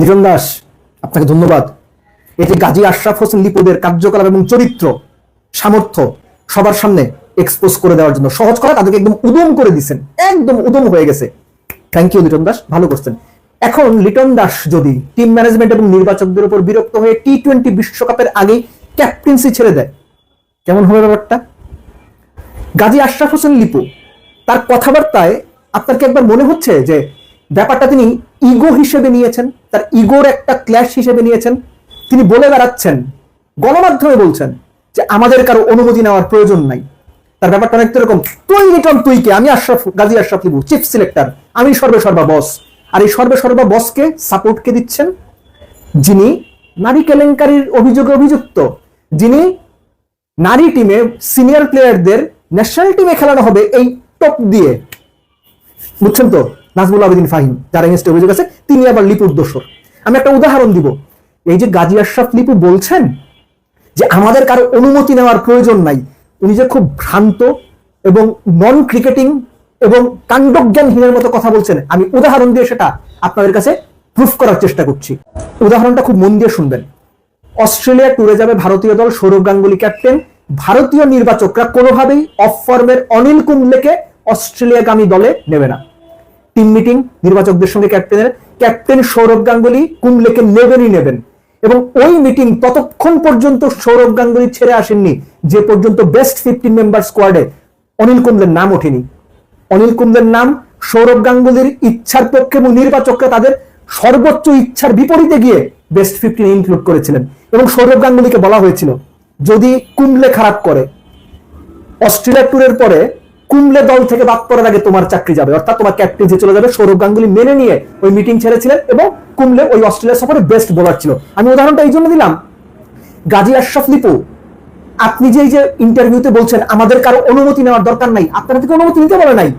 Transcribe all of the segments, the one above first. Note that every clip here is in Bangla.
লিটন দাস, আপনাকে ধন্যবাদ। এটি গাজী আশরাফ হোসেন লিপুদের কার্যকলাপ এবং চরিত্র, সামর্থ্য সবার সামনে এক্সপোজ করে দেওয়ার জন্য। সহজ করা তাদেরকে একদম উদম করে দিচ্ছেন একদম উদম হয়ে গেছে। থ্যাংক ইউ লিটন দাস, ভালো করছেন। এখন লিটন দাস যদি টিম ম্যানেজমেন্ট এবং নির্বাচকদের উপর বিরক্ত হয়ে টি টোয়েন্টি বিশ্বকাপের আগেই ক্যাপ্টেন্সি ছেড়ে দেয়, কেমন হবে ব্যাপারটা? গাজী আশরাফ হোসেন লিপু, তার কথাবার্তায় আপনার কি একবার মনে হচ্ছে যে ব্যাপারটা তিনি ইগো হিসেবে নিয়েছেন, তার ইগোর একটা ক্ল্যাশ হিসেবে নিয়েছেন। তিনি বলে বেড়াচ্ছেন, গণমাধ্যমে বলছেন যে আমাদের কারও অনুমতি নেওয়ার প্রয়োজন নাই। তার ব্যাপারটা অনেকটা এরকম, তুই রিটন তুই কে? আমি আশরাফ, গাজী আশরাফ লিপু চিফ সিলেক্টর আমি সর্বে সর্বা বস আর এই সর্বে সর্বা বসকে সাপোর্ট কে দিচ্ছেন? যিনি নারী কেলেঙ্কারির অভিযোগে অভিযুক্ত, যিনি নারী টিমে সিনিয়র প্লেয়ারদের ন্যাশনাল টিমে খেলানো হবে এই টপ দিয়ে। বুঝছেন তো? নাজমুল আবেদিন ফাহিম, যার এগেনস্টে অভিযোগ আছে, তিনি আবার লিপুর দোষর। আমি একটা উদাহরণ দিব। এই যে গাজী আশরাফ লিপু বলছেন যে আমাদের কারও অনুমতি নেওয়ার প্রয়োজন নাই, উনি যে খুব ভ্রান্ত এবং নন ক্রিকেটিং এবং কাণ্ডজ্ঞানহীনের মতো কথা বলছেন, আমি উদাহরণ দিয়ে সেটা আপনাদের কাছে প্রুফ করার চেষ্টা করছি। উদাহরণটা খুব মন দিয়ে শুনবেন। অস্ট্রেলিয়া ট্যুরে যাবে ভারতীয় দল সৌরভ গাঙ্গুলি ক্যাপ্টেন ভারতীয় নির্বাচকরা কোনোভাবেই অফ ফর্মের অনিল কুম্বলেকে অস্ট্রেলিয়াগামী দলে নেবে না। টিম মিটিং নির্বাচকদের সঙ্গে ক্যাপ্টেনের। ক্যাপ্টেন সৌরভ গাঙ্গুলি কুম্বলেকে নেবেনই নেবেন। এবং ওই মিটিং ততক্ষণ পর্যন্ত সৌরভ গাঙ্গুলি ছেড়ে আসেননি, যে পর্যন্ত বেস্ট ফিফটিন মেম্বার স্কোয়াডে অনিল কুম্বলের নাম ওঠেনি। অনিল কুম্বলের নাম সৌরভ গাঙ্গুলির ইচ্ছার পক্ষে এবং নির্বাচকরা তাদের সর্বোচ্চ ইচ্ছার বিপরীতে গিয়ে বেস্ট ফিফটিন ইনক্লুড করেছিলেন। এবং সৌরভ গাঙ্গুলিকে বলা হয়েছিল, যদি কুম্বলে খারাপ করে, অস্ট্রেলিয়া ট্যুরের পরে কুম্বলে দল থেকে বাদ পড়ার আগে তোমার চাকরি যাবে। অর্থাৎ তোমার ক্যাপ্টেন্সি চলে যাবে, সৌরভ গাঙ্গুলি মেনে নিয়ে ওই মিটিং ছেড়েছিলেন এবং কুম্বলে ওই অস্ট্রেলিয়া সফরে বেস্ট বোলার ছিল। আমি উদাহরণটা এই জন্য দিলাম, গাজী আশরাফ লিপু, আপনি যে যে ইন্টারভিউতে বলছেন, আমাদের কারও অনুমতি নেওয়ার দরকার নাই, আপনারা থেকে অনুমতি নিতে বলে নাই।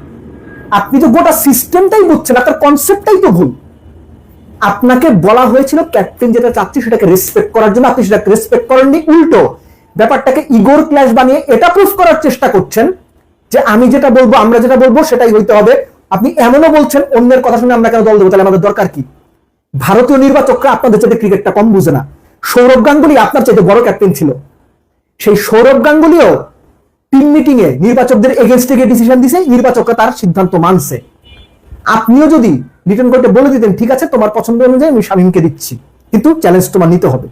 আপনি তো গোটা সিস্টেমটাই বুঝছেন, আপনার কনসেপ্টটাই তো ভুল। আপনাকে বলা হয়েছিল ক্যাপ্টেন যেটা চাচ্ছি সেটাকে রেসপেক্ট করার জন্য, আপনি সেটাকে রেসপেক্ট করেননি, উল্টো। ব্যাপারটাকে ইগোর ক্লাস বানিয়ে এটা প্রুফ করার চেষ্টা করছেন যে আমি যেটা বলব, আমরা যেটা বলব, সেটাই হইতে হবে। আপনি এমনও বলছেন, অন্যের কথা শুনে আমরা কেন দল দেবো? তাহলে আমাদের দরকার কি? ভারতীয় নির্বাচকরা আপনাদের চাইতে ক্রিকেটটা কম বুঝে না। সৌরভ গাঙ্গুলি আপনার চাইতে বড় ক্যাপ্টেন ছিল। সেই সৌরভ গাঙ্গুলিও টিম মিটিং এ নির্বাচকদের এগেনস্টে গিয়ে ডিসিশন দিছে, নির্বাচকরা তার সিদ্ধান্ত মানছে। আপনিও যদি রিটার্ন করতে বলে দিতেন, ঠিক আছে, তোমার পছন্দ অনুযায়ী আমি শামীমকে দিচ্ছি, কিন্তু চ্যালেঞ্জ তোমার নিতে হবে।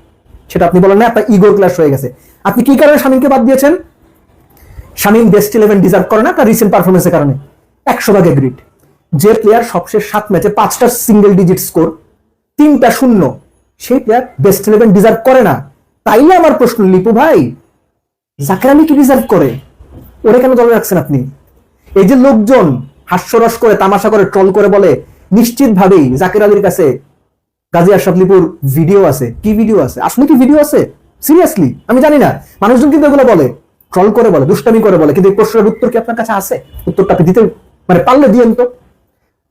সেটা আপনি বলেন না, আপনার ইগোর ক্লাস হয়ে গেছে। আপনি কি কারণে শামীমকে বাদ দিয়েছেন? শামীম বেস্ট ইলেভেন ডিজার্ভ করে না তার রিসেন্ট পারফরমেন্সের কারণে। একশো ভাগ এগ্রিড যে প্লেয়ার সবশেষ সাত ম্যাচে পাঁচটা সিঙ্গেল ডিজিট স্কোর তিনটা শূন্য, সেই প্লেয়ার বেস্ট ইলেভেন ডিজার্ভ করে না। তাইলে আমার প্রশ্ন, লিপু ভাই? জাকের আলী কি ডিজার্ভ করে? ওরে কেন দলে রাখছেন আপনি? এই যে লোকজন হাস্যরস করে, তামাশা করে ট্রল করে বলে নিশ্চিত ভাবেই জাকের আলীর কাছে গাজী আশরাফ লিপুর ভিডিও আছে। কি ভিডিও আছে? আসলে কি ভিডিও আছে? সিরিয়াসলি আমি জানি না। মানুষজন কিন্তু এগুলো বলে। ট্রল করে বলে, দুষ্টামি করে বলে। কিন্তু এই প্রশ্নের উত্তর কি আপনার কাছে আছে? উত্তরটা আপনি দিতে মানে পারলে দিয়েন তো।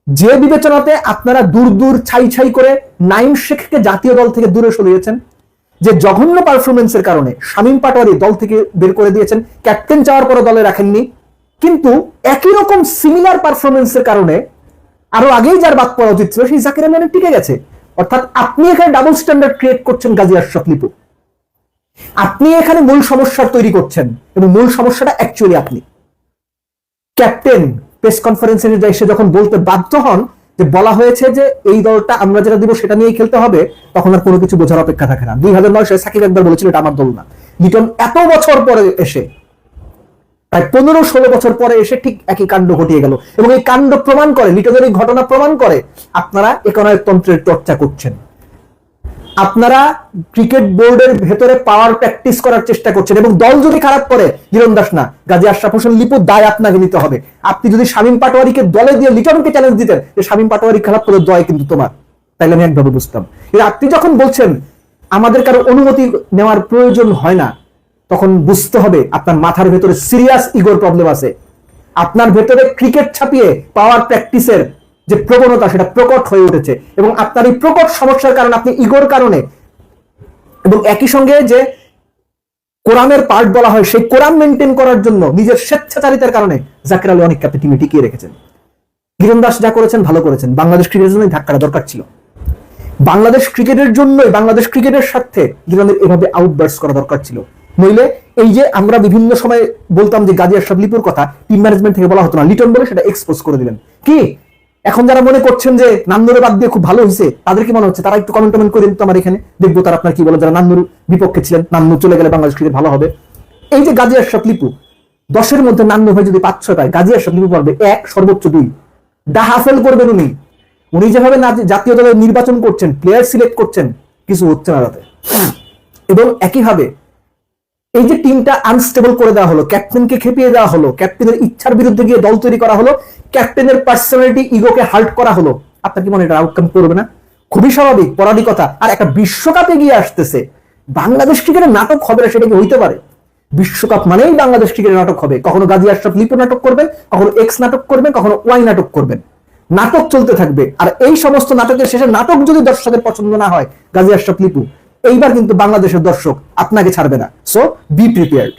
যে বিবেচনাতে আপনারা দূর দূর ছাই ছাই করে নাইম শেখকে জাতীয় দল থেকে দূরে সরিয়েছেন যে জঘন্য পারফরমেন্সের কারণে শামীম পাটোয়ারি দল থেকে বের করে দিয়েছেন, ক্যাপ্টেন চাওয়ার পরে দলে রাখেননি, কিন্তু একই রকম সিমিলার পারফরমেন্সের কারণে আরও আগেই যার বাদ পড়া উচিত ছিল, সেই জাকির আলী টিকে গেছে। অর্থাৎ আপনি এখানে ডাবল স্ট্যান্ডার্ড ক্রিয়েট করছেন গাজী আশরাফ লিপু আপনি এখানে মূল সমস্যার তৈরি করছেন এবং মূল সমস্যাটা অ্যাকচুয়ালি আপনি। ক্যাপ্টেন প্রেস কনফারেন্সে এসে যখন বলতে বাধ্য হন যে বলা হয়েছে যে এই দলটা আমরা যেটা দিব সেটা নিয়েই খেলতে হবে, তখন আর কোনো কিছু বোঝার অপেক্ষা থাকে না। দুই হাজার নয় সালে সাকিব একবার বলেছিল, এটা আমার দল না। লিটন এত বছর পরে এসে, প্রায় পনেরো ষোলো বছর পরে এসে ঠিক একই কাণ্ড ঘটিয়ে গেল। এবং এই কাণ্ড প্রমাণ করে, লিটনের এই ঘটনা প্রমাণ করে, আপনারা একনায়কতন্ত্রের চর্চা করছেন। আপনারা ক্রিকেট বোর্ডের ভেতরে পাওয়ার প্র্যাকটিস করার চেষ্টা করছেন এবং দল যদি খারাপ করে, হিরণ দাস না, গাজী আশরাফ হোসেন লিপু দায় আপনাকে নিতে হবে। আপনি যদি শামীম পাটোয়ারিকে দলে দিয়ে লিটনকে চ্যালেঞ্জ দিতেন, যে শামীম পাটোয়ারি খারাপ করে দয় কিন্তু তোমার। তাইলে আমি একভাবে বুঝতাম। আপনি যখন বলছেন, আমাদের কারও অনুমতি নেওয়ার প্রয়োজন হয় না, তখন বুঝতে হবে আপনার মাথার ভেতরে সিরিয়াস ইগোর প্রবলেম আছে। আপনার ভেতরে ক্রিকেট ছাপিয়ে পাওয়ার প্র্যাকটিসের যে প্রবণতা সেটা প্রকট হয়ে উঠেছে এবং আপনার এই প্রকট সমস্যার কারণে আপনি ইগোর কারণে এবং একই সঙ্গে যে কোরআনের পার্ট বলা হয়, সেই কোরআন মেনটেন করার জন্য নিজের স্বেচ্ছাচারিতার কারণে জাকির আলী অনেক আপনি টিমে টিকিয়ে রেখেছেন। গিরন দাস যা করেছেন, ভালো করেছেন। বাংলাদেশ ক্রিকেটের জন্য ধাক্কাটা দরকার ছিল। বাংলাদেশ ক্রিকেটের জন্যই, বাংলাদেশ ক্রিকেটের স্বার্থে লিটনের এভাবে আউটবার্স করা দরকার ছিল। নইলে এই যে আমরা বিভিন্ন সময় বলতাম যে গাজী আশরাফ লিপুর কথা টিম ম্যানেজমেন্ট থেকে বলা হতো না। লিটন বলে সেটা এক্সপোজ করে দিলেন। কি? এখন যারা মনে করছেন যে নান্নুরে বাদ দিয়ে খুব ভালো হয়েছে তাদের কি মনে হচ্ছে, তারা একটু কমেন্ট টমেন্ট করে দিন তো আমার এখানে। দেখব তারা আপনার কি বলে, যারা নান্নুর বিপক্ষে ছিলেন, নান্নু চলে গেলে বাংলাদেশ ক্রিকেট ভালো হবে। এই যে গাজী আশরাফ লিপু, দশের মধ্যে নান্নু হয়ে যদি পাঁচ ছয় পায় গাজী আশরাফ লিপু পারবে এক, সর্বোচ্চ দুই। ডাহাফেল করবেন উনি। উনি যেভাবে জাতীয় দলের নির্বাচন করছেন প্লেয়ার সিলেক্ট করছেন, কিছু হচ্ছে না তাতে। এবং একইভাবে এই যে টিমটা আনস্টেবল করে দেওয়া হলো ক্যাপ্টেনকে খেপিয়ে দেওয়া হলো ক্যাপ্টেনের ইচ্ছার বিরুদ্ধে গিয়ে দল তৈরি করা হলো ক্যাপ্টেনের পার্সোনালিটি ইগোকে হার্ট করা হলো। আপনার কি মনে এটা আউটকাম করবে না? খুবই স্বাভাবিক পরাধিকতা আর একটা বিশ্বকাপে গিয়ে আসতেছে। বাংলাদেশ ক্রিকেটের নাটক হবে না, সেটা কি হইতে পারে? বিশ্বকাপ মানেই বাংলাদেশ ক্রিকেটের নাটক হবে। কখনো গাজী আশরাফ লিপু নাটক করবেন কখনো এক্স নাটক করবেন কখনো ওয়াই নাটক করবেন নাটক চলতে থাকবে। আর এই সমস্ত নাটকের শেষে নাটক যদি দর্শকের পছন্দ না হয়, গাজী আশরাফ লিপু এইবার কিন্তু বাংলাদেশের দর্শক আপনাকে ছাড়বে না। So be prepared